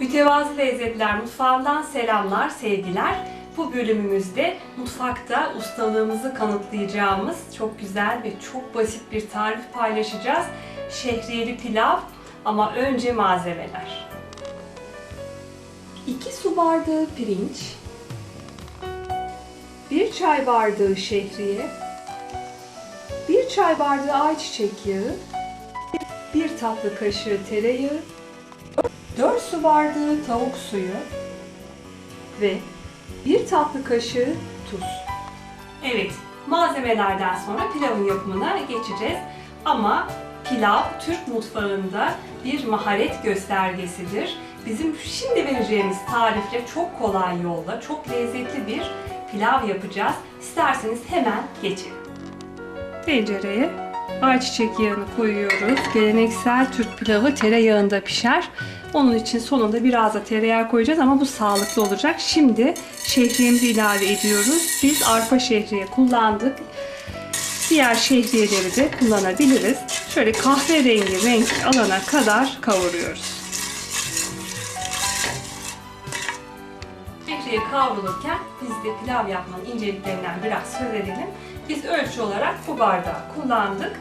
Mütevazı Lezzetler Mutfağından selamlar, sevgiler. Bu bölümümüzde mutfakta ustalığımızı kanıtlayacağımız çok güzel ve çok basit bir tarif paylaşacağız. Şehriyeli pilav ama önce malzemeler. 2 su bardağı pirinç, 1 çay bardağı şehriye, 1 çay bardağı ayçiçek yağı, 1 tatlı kaşığı tereyağı, 4 su bardağı tavuk suyu ve 1 tatlı kaşığı tuz. Evet, malzemelerden sonra pilavın yapımına geçeceğiz. Ama pilav Türk mutfağında bir maharet göstergesidir. Bizim şimdi vereceğimiz tarifle çok kolay yolla, çok lezzetli bir pilav yapacağız. İsterseniz hemen geçelim. Tencereye ayçiçek yağını koyuyoruz. Geleneksel Türk pilavı tereyağında pişer. Onun için sonunda biraz da tereyağı koyacağız ama bu sağlıklı olacak. Şimdi şehriyemizi ilave ediyoruz. Biz arpa şehriye kullandık. Diğer şehriyeleri de kullanabiliriz. Şöyle kahverengi renk alana kadar kavuruyoruz. Şehriye kavrulurken biz de pilav yapmanın inceliklerinden biraz söz edelim. Biz ölçü olarak bu bardağı kullandık.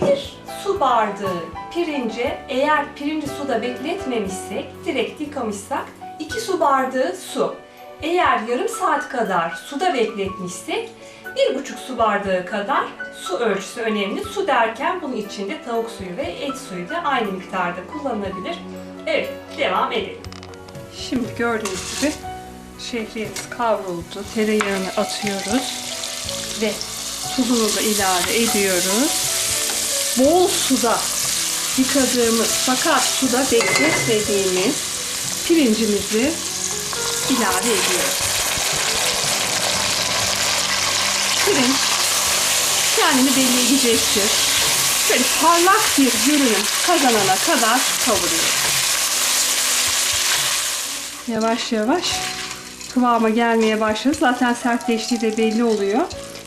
Bir su bardağı pirince eğer pirinci suda bekletmemişsek, direkt yıkamışsak 2 su bardağı su. Eğer yarım saat kadar suda bekletmişsek 1,5 su bardağı kadar su ölçüsü önemli. Su derken bunun içinde tavuk suyu ve et suyu da aynı miktarda kullanılabilir. Evet, devam edelim. Şimdi gördüğünüz gibi şehriyemiz kavruldu. Tereyağını atıyoruz ve tuzunu da ilave ediyoruz. Bol suda yıkadığımız fakat suda bekletmediğimiz pirincimizi ilave ediyoruz. Pirinç kendini belli edecektir. Şöyle parlak bir görünüm kazanana kadar kavuruyoruz. Yavaş yavaş kıvama gelmeye başladı. Zaten sertleştiği de belli oluyor.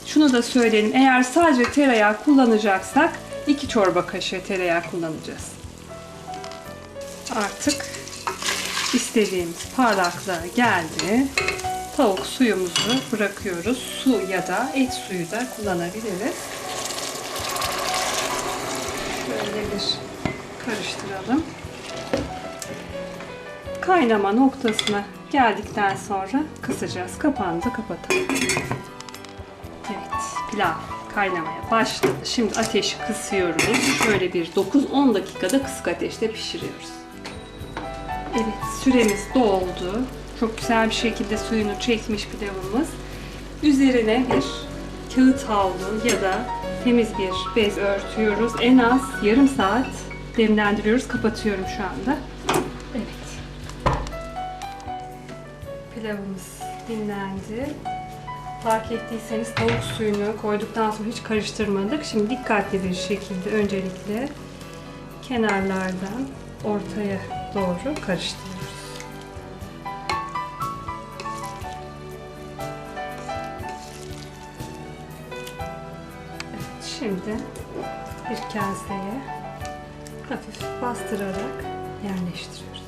Şunu da söyleyelim. Eğer sadece tereyağı kullanacaksak 2 çorba kaşığı tereyağı kullanacağız. Artık istediğimiz parlaklığa geldi. Tavuk suyumuzu bırakıyoruz. Su ya da et suyu da kullanabiliriz. Şöyle bir karıştıralım. Kaynama noktasına geldikten sonra kısacağız. Kapağını da kapatalım. Evet, pilav kaynamaya başladı. Şimdi ateşi kısıyoruz. Şöyle bir 9-10 dakikada kısık ateşte pişiriyoruz. Evet, süremiz doldu. Çok güzel bir şekilde suyunu çekmiş pilavımız. Üzerine bir kağıt havlu ya da temiz bir bez örtüyoruz. En az yarım saat demlendiriyoruz. Kapatıyorum şu anda. Pilavımız dinlendi. Fark ettiyseniz tavuk suyunu koyduktan sonra hiç karıştırmadık. Şimdi dikkatli bir şekilde öncelikle kenarlardan ortaya doğru karıştırıyoruz. Evet, şimdi bir kaseye hafif bastırarak yerleştiriyoruz.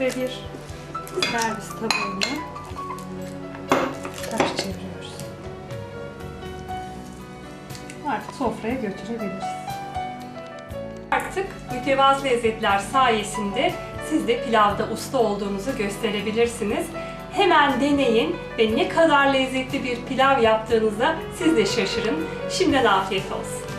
Ve bir servis tabağına ters çeviriyoruz. Artık sofraya götürebiliriz. Artık mütevazı lezzetler sayesinde siz de pilavda usta olduğunuzu gösterebilirsiniz. Hemen deneyin ve ne kadar lezzetli bir pilav yaptığınıza siz de şaşırın. Şimdiden afiyet olsun.